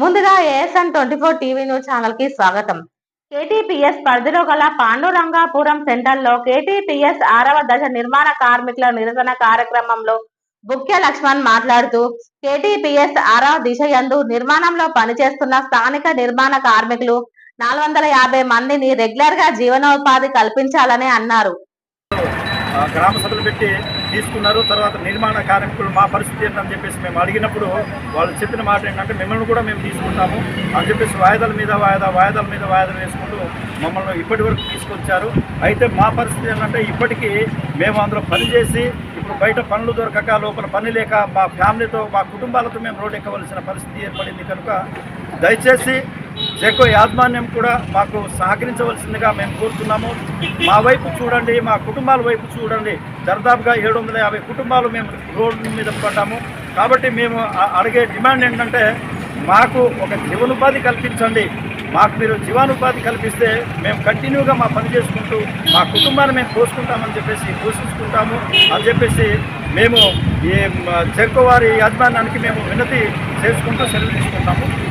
ముందుగా ASN twenty four TV news ఛానల్కి స్వాగతం కేటీపీఎస్ పరిధిలో గల పాండురంగాపురం సెంటర్లో కేటీపీఎస్ ఆరవ దశ నిర్మాణ కార్మికుల నిరసన కార్యక్రమంలో ముఖ్య లక్ష్మణ్ మాట్లాడుతూ కేటీపీఎస్ ఆరవ దిశ యందు నిర్మాణంలో పనిచేస్తున్న స్థానిక నిర్మాణ కార్మికులు నాలుగు వందల యాభై మందిని రెగ్యులర్గా జీవనోపాధి కల్పించాలని అన్నారు. గ్రామ సభలు పెట్టి తీసుకున్నారు. తర్వాత నిర్మాణ కార్మికులు మా పరిస్థితి ఏంటని చెప్పేసి మేము అడిగినప్పుడు వాళ్ళు చెప్పిన మాట ఏంటంటే మిమ్మల్ని కూడా మేము తీసుకుంటాము అని చెప్పేసి వాయిదాల మీద వాయిదా వాయిదాల మీద వాయిదాలు వేసుకుంటూ మమ్మల్ని ఇప్పటి వరకు తీసుకొచ్చారు. అయితే మా పరిస్థితి ఏంటంటే ఇప్పటికీ మేము అందులో పనిచేసి ఇప్పుడు బయట పనులు దొరకక లోపల పని లేక మా ఫ్యామిలీతో మా కుటుంబాలతో మేము రోడ్ ఎక్కవలసిన పరిస్థితి ఏర్పడింది కనుక దయచేసి జెకో యాజమాన్యం కూడా మాకు సహకరించవలసిందిగా మేము కోరుతున్నాము. మా వైపు చూడండి మా కుటుంబాల వైపు చూడండి. దర్దాపుగా ఏడు వందల యాభై కుటుంబాలు మేము రోడ్డు మీద పడ్డాము. కాబట్టి మేము అడిగే డిమాండ్ ఏంటంటే మాకు ఒక జీవనోపాధి కల్పించండి. మాకు మీరు జీవనోపాధి కల్పిస్తే మేము కంటిన్యూగా మా పని చేసుకుంటూ మా కుటుంబాన్ని మేము పోసుకుంటామని చెప్పేసి పోషించుకుంటాము అని చెప్పేసి మేము ఈ మ- వారి యాజమాన్యానికి మేము వినతి చేసుకుంటూ సెలవు తీసుకుంటాము.